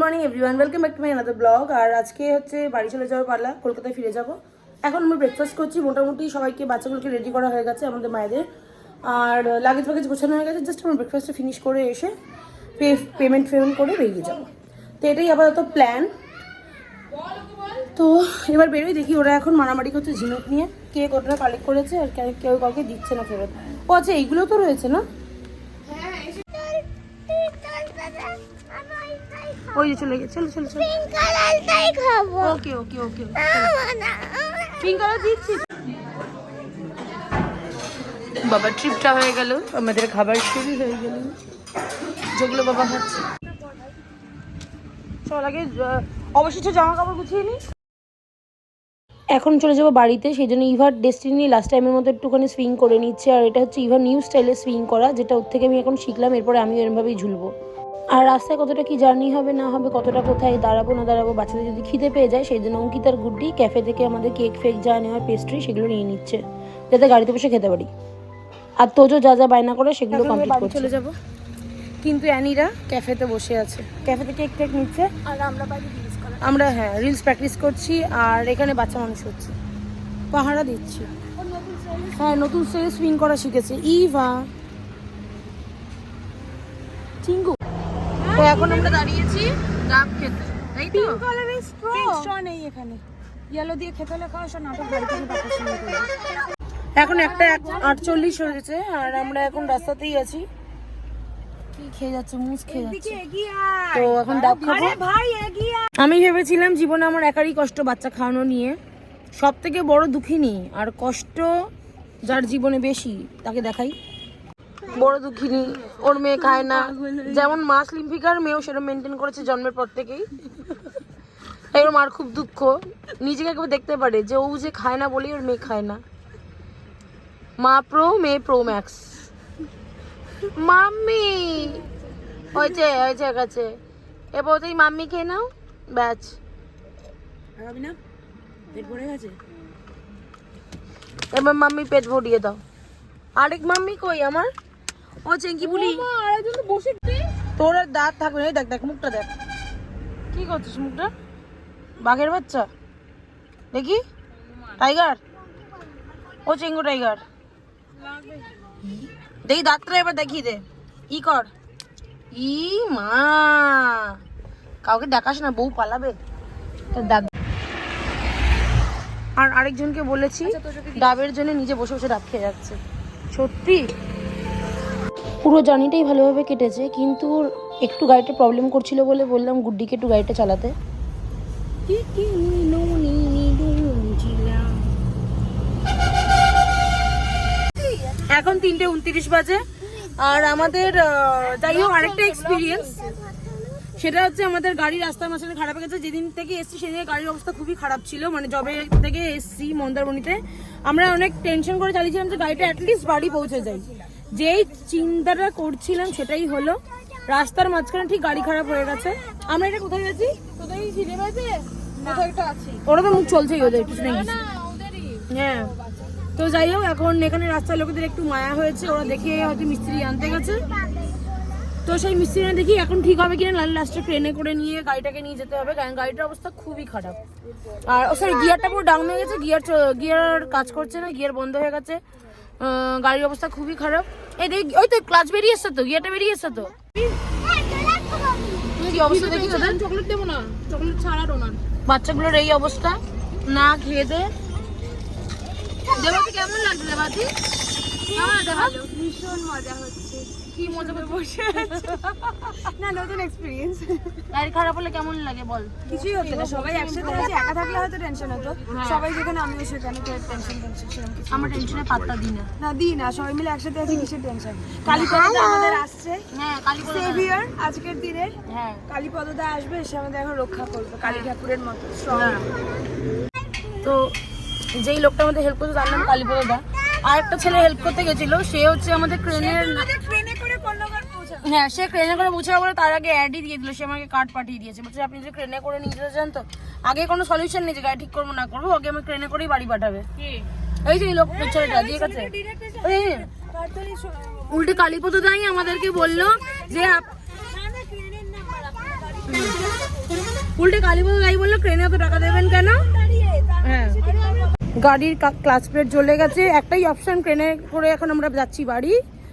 Morning everyone welcome back to my another blog আর আজকে হচ্ছে বাড়ি চলে যাওয়ার পালা, কলকাতায় ফিরে যাব। এখন আমরা ব্রেকফাস্ট করছি। মোটামুটি সবাইকে, বাচ্চাগুলোকে রেডি করা হয়ে গেছে, আমাদের মায়েদের। আর লাগেজ ফাগেজ গোছানো হয়ে গেছে। জাস্ট আমরা ব্রেকফাস্টটা ফিনিশ করে এসে পে পেমেন্ট ফেমেন্ট করে বেরিয়ে যাব। তো এটাই আপাতত প্ল্যান তো এবার বেরোই দেখি ওরা এখন মারামারি করছে ঝিনুক নিয়ে। কে কতটা কালেক্ট করেছে আর কেউ কাউকে দিচ্ছে না ফেরত। ও আচ্ছা এইগুলো তো রয়েছে না? ওই যে চলে গেছে চলো চলো চলো। ওকে ওকে ওকে। পিঙ্ক কালার দিচ্ছি। বাবা ট্রিপটা হয়ে গেল। আমাদের খাবার শুরু হয়ে গেল। যেগুলো বাবা খাচ্ছে। চল আগে অবশিষ্ট জামা কাপড় গুছিয়ে নিই এখন চলে যাব বাড়িতে সেই জন্য ইভার ডেস্টিনি লাস্ট টাইমের মতো একটুখানি সুইং করে নিচ্ছে। আর এটা হচ্ছে ইভার নিউ স্টাইলে সুইং করা যেটা ওর থেকে আমি এখন শিখলাম এরপরে আমি এরমভাবেই ঝুলবো। আর রাস্তায় কতটা কি জার্নি হবে না হবে কতটা কোথায় দাঁড়াবো না দাঁড়াবো বাচ্চাদের যদি খিদে পেয়ে যায় সেই জন্য অঙ্কিতার গুড্ডি ক্যাফে থেকে আমাদের কেক ফেক যা নেওয়ার পেস্ট্রি সেগুলো নিয়ে নিচ্ছে। যাতে গাড়িতে বসে খেতে পারি। আর তোজো যা যা বায়না করে সেগুলো কমপ্লিট করছে চলে যাব। কিন্তু অ্যানিরা ক্যাফেতে বসে আছে। ক্যাফেতে কেক টেক নিচ্ছে? আর আমরা বাইরে করা আমরা হ্যাঁ রিলস প্র্যাকটিস করছি আর এখানে বাচ্চা মানুষ হচ্ছে। পাহারা দিচ্ছি। হ্যাঁ নতুন স্টাইলে সুইং করা শিখেছে। ইভা। চিঙ্গু। তো এখন আমরা দাঁড়িয়েছি ডাব খেতে তাই তো? কালারের স্ট্র স্ট্র নেই এখানে। ইয়েলো দিয়ে খেতে হলে খাওয়া সব নাটক বাড়ি থেকে পাঠার শুরু করে। এখন একটা আটচল্লিশ হয়েছে আর আমরা এখন রাস্তাতেই আছি। খেয়ে যাচ্ছে? মুস খেয়ে যাচ্ছে। তো এখন ডাব খাব। আমি ভেবেছিলাম জীবনে আমার একারই কষ্ট বাচ্চা খাওয়ানো নিয়ে। সব থেকে বড় দুঃখিনী আর কষ্ট যার জীবনে বেশি তাকে দেখাই। বড় দুঃখিনী ওর মেয়ে খায় না যেমন মা স্লিমফিকার মেয়েও সেটা মেনটেন করেছে জন্মের পর থেকেই। তাই ওর মার খুব দুঃখ। নিজেকে একবার দেখতে পারে যে ও যে খায় না বলেই ওর মেয়ে খায় না মা প্রো মেয়ে প্রো ম্যাক্স। মাম্মি! হয়েছে হয়েছে কাছে। এবার তুই মাম্মি খেয়ে নাও ব্যাচ না? পেট ভরে গেছে? এবার মাম্মি পেট ভরিয়ে দাও। আরেক মাম্মি কই আমার? ও চেঙ্কি বুলি বসে তোর আর দাঁত থাকবে এই দেখ দেখ মুখটা দেখ। কি করছিস মুখটা? বাঘের বাচ্চা। দেখি টাইগার? ও চেঙ্গু টাইগার। দেখি দাঁতটা এবার দেখিয়ে দে। ই কর। ই মা। কাউকে দেখাস না বউ পালাবে। তোর দাঁত আর আরেকজনকে বলেছি ডাবের জন্য নিজে বসে বসে ডাব খেয়ে যাচ্ছে। সত্যি? পুরো জার্নিটাই ভালোভাবে কেটেছে, কিন্তু একটু গাড়িটা প্রবলেম করছিল বলে বললাম, গুড্ডিকে একটু গাড়িটা চালাতে। এখন তিনটে উনত্রিশ বাজে, আর আমাদের যাই হোক, আরেকটা এক্সপিরিয়েন্স সেটা হচ্ছে আমাদের গাড়ি রাস্তার মাঝখানে খারাপ হয়ে গেছে। যেদিন থেকে এসছি সেদিন গাড়ির অবস্থা খুবই খারাপ ছিল। মানে জবে থেকে এসছি মন্দারমণিতে। আমরা অনেক টেনশন করে চালিয়েছিলাম যে গাড়িটা অ্যাটলিস্ট বাড়ি পৌঁছে যায় যেই চিন্তাটা করছিলাম সেটাই হলো রাস্তার মাঝখানে ঠিক গাড়ি খারাপ হয়ে গেছে। আমরা এটা কোথায় আছি? ওরা তো মুখ চলছেই ওদের কিছু নেই। না হ্যাঁ। তো যাই হোক এখন এখানে রাস্তার লোকেদের একটু মায়া হয়েছে ওরা দেখে হয়তো মিস্ত্রি আনতে গেছে। তো সেই মিস্ত্রি না দেখি এখন ঠিক হবে কিনা লাল লাস্টে ট্রেনে করে নিয়ে গাড়িটাকে নিয়ে যেতে হবে কারণ গাড়িটার অবস্থা খুবই খারাপ। আর ও সরি গিয়ারটা পুরো ডাউন হয়ে গেছে গিয়ার গিয়ার কাজ করছে না গিয়ার বন্ধ হয়ে গেছে। গাড়ির অবস্থা খুবই খারাপ। এই দেখ ওই তো ক্লাচ বেরিয়ে এসছে তো গিয়ারটা বেরিয়ে এসছে তো। কি অবস্থা দেখি চকলেট দেবো না। চকলেট ছাড়া ডোনার বাচ্চাগুলোর এই অবস্থা? না খেয়ে দে। দেবাতি কেমন লাগছে দেবাতি? ভীষণ মজা হচ্ছে। কি মজা করে বসে না নতুন এক্সপিরিয়েন্স গাড়ি খারাপ হলে কেমন লাগে বল? কিছুই হচ্ছে না সবাই একসাথে আছে একা থাকলে হয়তো টেনশন হতো। সবাই যেখানে আমিও সেখানে তো টেনশন টেনশন সেরকম কিছু আমার টেনশনে পাত্তা দিই না। না দিই না সবাই মিলে একসাথে আছি কিসের টেনশন কালীপদা আমাদের আসছে। হ্যাঁ কালী করে সেভিয়ার আজকের দিনের। হ্যাঁ। কালীপদদা আসবে এসে আমাদের এখন রক্ষা করবে কালী ঠাকুরের মতো। হ্যাঁ। তো যেই লোকটা আমাদের হেল্প করছে তার নাম কালীপদ দা আর একটা ছেলে হেল্প করতে গেছিল সে হচ্ছে আমাদের ট্রেনের আমাদের ট্রেনে করে কর্ণগর পৌঁছাবে হ্যাঁ সে ট্রেনে করে পৌঁছাবে বলে তার আগে অ্যাডই দিয়ে দিল সে আমাকে কার্ড পাঠিয়ে দিয়েছে। বলছে আপনি যদি ট্রেনে করে নিয়ে যেতে চান তো আগে কোনো সলিউশন নেই যে গাড়ি ঠিক করব না করব আগে আমি ট্রেনে করেই বাড়ি পাঠাবে। এই যে লোক ছেলেটা দিয়ে কারতলি উল্টে কালীপদ দাই আমাদেরকে বলল যে উল্টে কালীবাবু গাই বলল ট্রেনে অত টাকা দেবেন কেন? হ্যাঁ। গাড়ির ক্লাচ প্লেট জ্বলে গেছে। একটাই অপশন ট্রেনে করে এখন আমরা যাচ্ছি বাড়ি।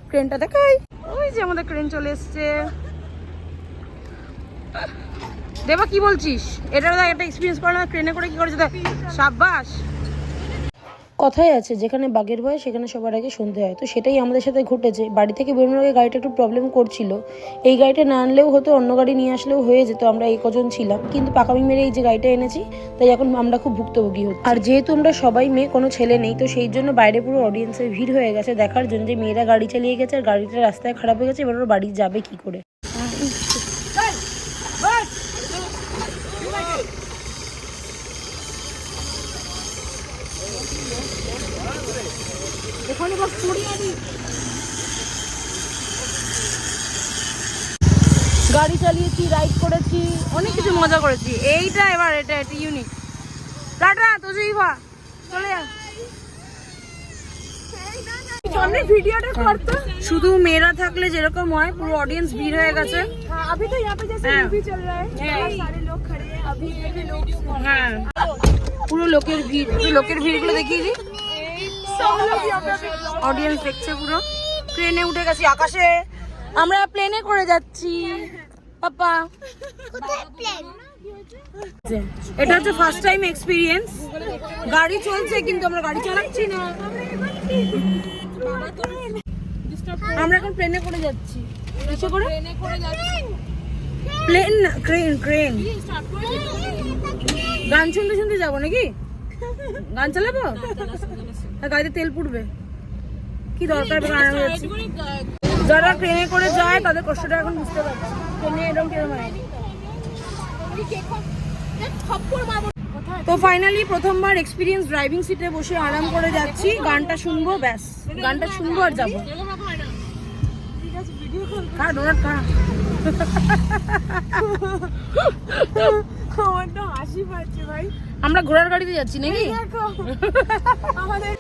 ট্রেনটা দেখাই। ওই যে আমাদের ক্রেন চলে এসছে। দেবা, কি বলছিস? এটা একটা এক্সপিরিয়েন্স করে না ক্রেনে করে কি করে যেতে সাব্বাস। কথাই আছে, যেখানে বাঘের ভয় সেখানে সবার আগে শুনতে হয়। তো সেটাই আমাদের সাথে ঘটেছে। বাড়ি থেকে বেরোনোর আগে গাড়িটা একটু প্রবলেম করছিল। এই গাড়িটা না আনলেও হতো, অন্য গাড়ি নিয়ে আসলেও হয়ে যেত, আমরা এই কজন ছিলাম। কিন্তু পাকামি মেরে এই যে গাড়িটা এনেছি, তাই এখন আমরা খুব ভুক্তভোগী হচ্ছি। আর যেহেতু আমরা সবাই মেয়ে, কোনো ছেলে নেই, তো সেই জন্য বাইরে পুরো অডিয়েন্সের ভিড় হয়ে গেছে। দেখার জন্য যে মেয়েরা গাড়ি চালিয়ে গেছে, আর গাড়িটা রাস্তায় খারাপ হয়ে গেছে, এবার ওরা বাড়ি যাবে কি করে? গাড়ি চালিয়েছি রাইড করেছি অনেক কিছু মজা করেছি এইটা এবার এটা এটা ইউনিক টাটা তো ইভা চলে যা সামনে ভিডিওটা করতো শুধু মেয়েরা থাকলে যেরকম হয় পুরো অডিয়েন্স ভিড় হয়ে গেছে हाँ अभी तो यहाँ पे जैसे हाँ। मूवी चल रहा है हाँ। बहुत सारे लोग खड़े हैं अभी ये भी लोग হ্যাঁ পুরো লোকের ভিড় একটু লোকের ভিড়গুলো দেখিয়ে দিই सब लोग यहाँ पे অডিয়েন্স দেখছে পুরো। ট্রেনে উঠে গেছি আকাশে। আমরা প্লেনে করে যাচ্ছি। পাপা। এটা হচ্ছে ফার্স্ট টাইম এক্সপিরিয়েন্স গাড়ি চলছে, কিন্তু আমরা গাড়ি চালাচ্ছি না। আমরা এখন প্লেনে করে যাচ্ছি। কিসে করে। প্লেন না ক্রেন ক্রেন গান শুনতে শুনতে যাব নাকি? গান চালাবো? আর গাড়িতে তেল পুড়বে। কি দরকার যারা ট্রেনে করে যায় তাদের কষ্টটা এখন বুঝতে পারছি। ট্রেনে এরকম তো ফাইনালি প্রথমবার এক্সপিরিয়েন্স ড্রাইভিং সিটে বসে আরাম করে যাচ্ছি। গানটা শুনব ব্যাস। গানটা শুনব আর যাব। খা ডোনাট খা। আমার তো হাসি পাচ্ছে ভাই। আমরা ঘোড়ার গাড়িতে যাচ্ছি নাকি?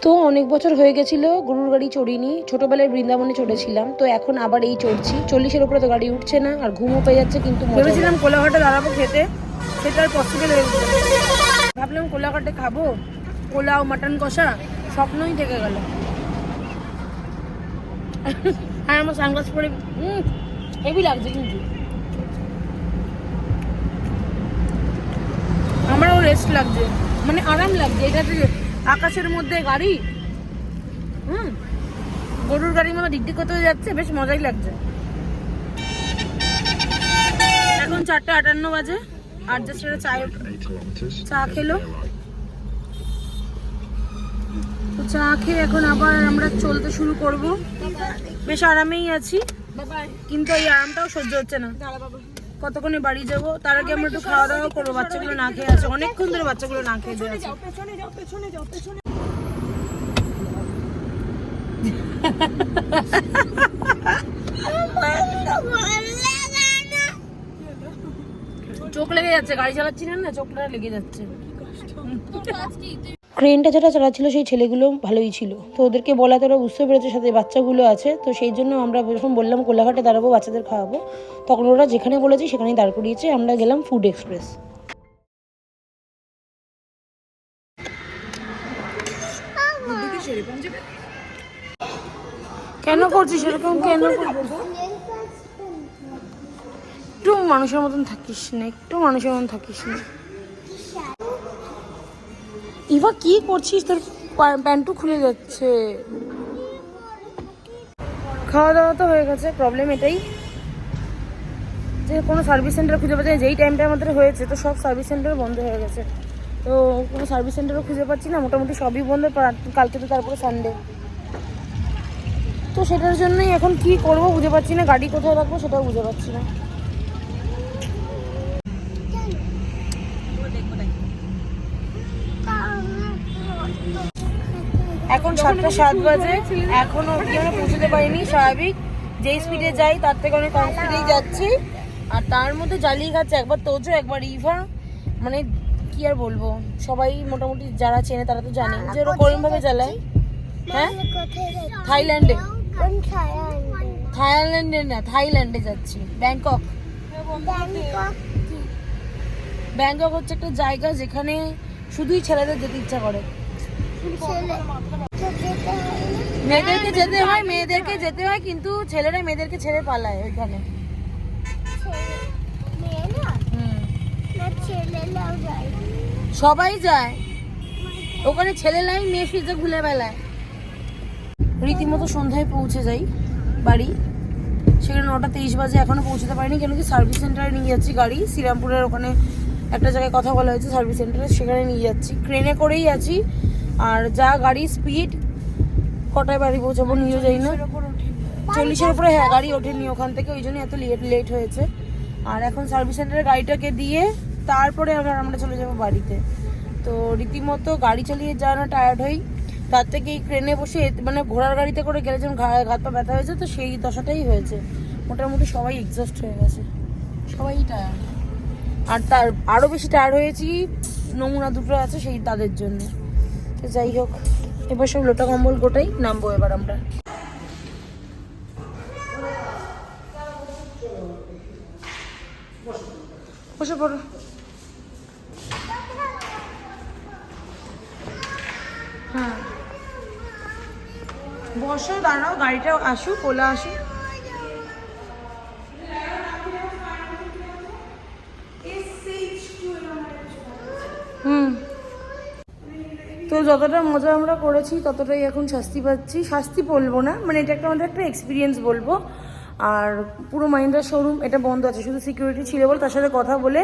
তো অনেক বছর হয়ে গেছিল গরুর গাড়ি চড়িনি। ছোটবেলায় বৃন্দাবনে চড়েছিলাম তো এখন আবার এই চড়ছি। চল্লিশের উপরে তো গাড়ি উঠছে না আর ঘুমও পেয়ে যাচ্ছে কিন্তু ভেবেছিলাম কোলাঘাটে দাঁড়াবো খেতে সেটা আর পসিবল হয়ে ভাবলাম কোলাঘাটে খাব পোলাও মাটন কষা স্বপ্নই থেকে গেল। আর আমার সানগ্লাস পরে হেভি লাগছে কিন্তু। রেস্ট লাগছে। মানে আরাম লাগছে। এটা যে আকাশের মধ্যে গাড়ি হুম গরুর গাড়ির মতো ডিগডিগ করতে যাচ্ছে বেশ মজাই লাগছে। এখন চারটে আটান্ন বাজে আর জাস্ট চায় চা খেলো। তো চা খেয়ে এখন আবার আমরা চলতে শুরু করব। বেশ আরামেই আছি কিন্তু এই আরামটাও সহ্য হচ্ছে না। কতক্ষণে বাড়ি যাব? তার আগে আমরা একটু খাওয়া দাওয়া করব বাচ্চাগুলো না খেয়ে আছে। অনেকক্ষণ ধরে বাচ্চাগুলো না খেয়ে দিয়ে আছে। চোখ লেগে যাচ্ছে গাড়ি চালাচ্ছি না না চোখটা লেগে যাচ্ছে। ক্রেনটা যেটা চালাচ্ছিল, সেই ছেলেগুলো ভালোই ছিল। তো ওদেরকে বলাতে ওরা বুঝতে পেরেছে, সাথে বাচ্চাগুলো আছে। তো সেই জন্য আমরা যখন বললাম, কোলাঘাটে দাঁড়াবো, বাচ্চাদের খাওয়াবো। তখন ওরা যেখানে বলেছে, সেখানেই দাঁড় করিয়েছে। আমরা গেলাম ফুড এক্সপ্রেস কেন করছিস এরকম? কেন একটু মানুষের মতন থাকিস না, একটু মানুষের মতন থাকিস না। ইভা, কি করছিস? তোর প্যান্টু খুলে যাচ্ছে। খাওয়া দাওয়া তো হয়ে গেছে প্রবলেম এটাই। যে কোনো সার্ভিস সেন্টার খুঁজে পাচ্ছি যেই টাইমটা আমাদের হয়েছে, তো সব সার্ভিস সেন্টার বন্ধ হয়ে গেছে। তো কোনো সার্ভিস সেন্টারও খুঁজে পাচ্ছি না, মোটামুটি সবই বন্ধ কালকে তো তারপরে সানডে তো সেটার জন্যই এখন কি করব বুঝে পাচ্ছি না, গাড়ি কোথায় রাখব সেটাও বুঝে পাচ্ছি না। এখন সাতটা সাত বাজে। এখনও অব্দি আমরা পৌঁছতে পারিনি, স্বাভাবিক। যেই স্পিডে যাই, তার থেকে অনেক কম স্পিডেই যাচ্ছি। আর তার মধ্যে জ্বালিয়ে খাচ্ছে একবার তোজো, একবার ইভা। মানে কি আর বলব? সবাই মোটামুটি যারা চেনে তারা তো জানে যে ওরা ভাবে জ্বালায়। হ্যাঁ? থাইল্যান্ডে। থাইল্যান্ডে না, থাইল্যান্ডে যাচ্ছি। ব্যাংকক। ব্যাংকক হচ্ছে একটা জায়গা যেখানে শুধুই ছেলেদের যেতে ইচ্ছা করে। মেয়েদেরকে যেতে হয়, মেয়েদেরকে যেতে হয়, কিন্তু ছেলেরা মেয়েদেরকে ছেড়ে পালায় ওইখানে। সবাই যায়। ওখানে ছেলে লাই মেয়ে সুইচে ঘুলে বেলায় রীতিমতো সন্ধ্যায় পৌঁছে যাই বাড়ি। সেখানে নটা তেইশ বাজে এখনও পৌঁছতে পারিনি, কেন কি সার্ভিস সেন্টারে নিয়ে যাচ্ছি গাড়ি। শ্রীরামপুরের ওখানে একটা জায়গায় কথা বলা হয়েছে, সার্ভিস সেন্টারে সেখানে নিয়ে যাচ্ছি। ট্রেনে করেই আছি। আর যা গাড়ি স্পিড কটায় বাড়ি পৌঁছাবো নিয়েও যাই না। চল্লিশের উপরে হ্যাঁ গাড়ি ওঠেনি ওখান থেকে, ওই জন্য এত লেট লেট হয়েছে। আর এখন সার্ভিস সেন্টারে গাড়িটাকে দিয়ে তারপরে আমরা আমরা চলে যাব বাড়িতে। তো রীতিমতো গাড়ি চালিয়ে যা না টায়ার্ড হই। তার থেকে এই ট্রেনে বসে মানে ঘোড়ার গাড়িতে করে গেলে যেমন ঘা- হাত পা ব্যথা হয়েছে, তো সেই দশাটাই হয়েছে। মোটামুটি সবাই এক্সস্ট হয়ে গেছে। সবাই টায়ার্ড আর তার আরও বেশি টায়ার্ড হয়েছি, নমুনা দুটো আছে সেই তাদের জন্য। যাই হোক, এবার সব লোটা কম্বল গোটাই নামবো এবার আমরা। বসে পড়ো হ্যাঁ। বসো, দাঁড়াও, গাড়িটা আসুক, ওলা আসুক। তো যতটা মজা আমরা করেছি, ততটাই এখন শাস্তি পাচ্ছি। শাস্তি বলব না মানে এটা একটা আমাদের একটা এক্সপিরিয়েন্স বলব। আর পুরো মাইন্ডার শোরুম এটা বন্ধ আছে, শুধু সিকিউরিটি ছিল বলে তার সাথে কথা বলে।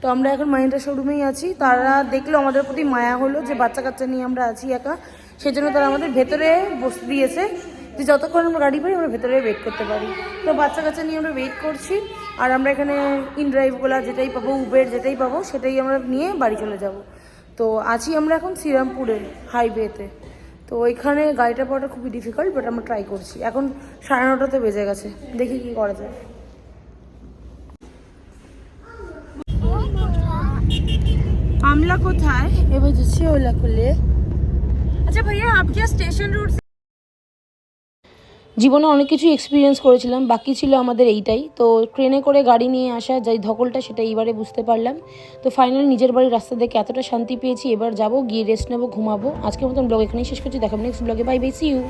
তো আমরা এখন মাইন্ডার শোরুমেই আছি। তারা দেখল আমাদের প্রতি মায়া হলো যে বাচ্চা কাচ্চা নিয়ে আমরা আছি একা। সেজন্য তারা আমাদের ভেতরে বসতে দিয়েছে যে যতক্ষণ আমরা গাড়ি পাই আমরা ভেতরে ওয়েট করতে পারি। তো বাচ্চা কাচ্চা নিয়ে আমরা ওয়েট করছি। আর আমরা এখানে ইন ড্রাইভগুলো যেটাই পাবো উবের যেটাই পাবো, সেটাই আমরা নিয়ে বাড়ি চলে যাব। তো আছি আমরা এখন শ্রীরামপুরে হাইওয়েতে তো ওইখানে গাড়িটা পাওয়াটা খুবই ডিফিকাল্ট বাট আমরা ট্রাই করছি। এখন সাড়ে নটাতে বেজে গেছে। দেখি কি করা যায়। আমলা কোথায়? এবার যাচ্ছি ওলা খুলে আচ্ছা ভাইয়া, আপনি স্টেশন রোড জীবনে অনেক কিছু এক্সপিরিয়েন্স করেছিলাম, বাকি ছিল আমাদের এইটাই। তো ট্রেনে করে গাড়ি নিয়ে আসা, যাই ধকলটা সেটা এইবারে বুঝতে পারলাম। তো ফাইনাল নিজের বাড়ির রাস্তা দেখে এতটা শান্তি পেয়েছি, এবার যাব, গিয়ে রেস্ট নেব, ঘুমাবো। আজকের মতন ব্লগ এখানেই শেষ করছি দেখাবো নেক্সট ব্লগে বাই বাই সি ইউ